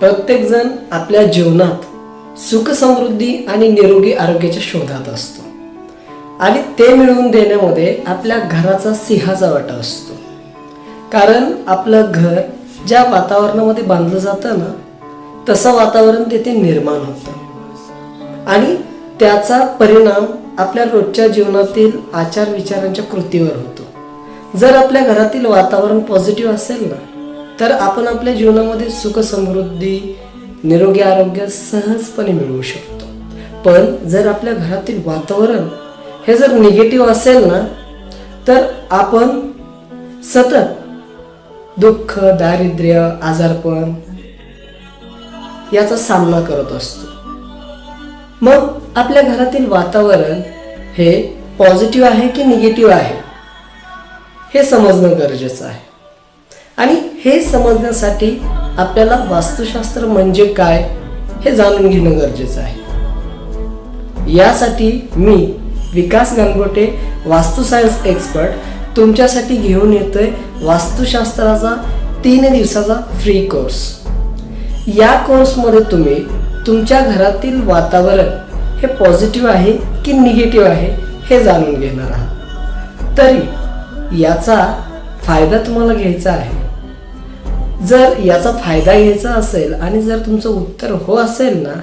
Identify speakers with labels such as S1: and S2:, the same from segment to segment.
S1: प्रत्येकजण आपल्या जीवनात सुख समृद्धी आणि निरोगी आरोग्याच्या शोधात असतो. आणि ते मिळवून देण्यामध्ये आपल्या घराचा सिंहाचा वाटा असतो. कारण आपलं घर ज्या वातावरणामध्ये बांधलं जातं ना तसं वातावरण तिथे निर्माण होतं. आणि त्याचा परिणाम आपल्या रोजच्या जीवनातील आचार विचारांच्या कृतीवर होतो. जर आपल्या घरातील वातावरण पॉझिटिव्ह असेल ना तर आपण आपल्या जीवनामध्ये सुख समृद्धी निरोगी आरोग्य सहजपणे मिळवू शकतो. पण जर आपल्या घरातील वातावरण हे जर निगेटिव्ह असेल ना तर आपण सतत दुःख दारिद्र्य आजारपण याचा सामना करत असतो. मग आपल्या घरातील वातावरण हे पॉझिटिव्ह आहे की निगेटिव्ह आहे हे समजणं गरजेचं आहे. आणि हे समजण्यासाठी आपल्याला वास्तुशास्त्र म्हणजे काय हे जाणून घेणं गरजेचं आहे. यासाठी मी विकास गणगोटे वास्तू सायन्स एक्सपर्ट तुमच्यासाठी घेऊन येतोय वास्तुशास्त्राचा तीन दिवसाचा फ्री कोर्स या कोर्समध्ये तुम्ही तुमच्या घरातील वातावरण हे पॉझिटिव्ह आहे की निगेटिव्ह आहे हे जाणून घेणार आहात. तरी याचा फायदा तुम्हाला घ्यायचा आहे. जर याचा फायदा घ्यायचा असेल आणि जर तुमचं उत्तर हो असेल ना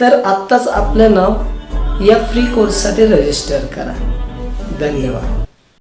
S1: तर आत्ताच आपलं नाव या फ्री कोर्ससाठी रजिस्टर करा. धन्यवाद.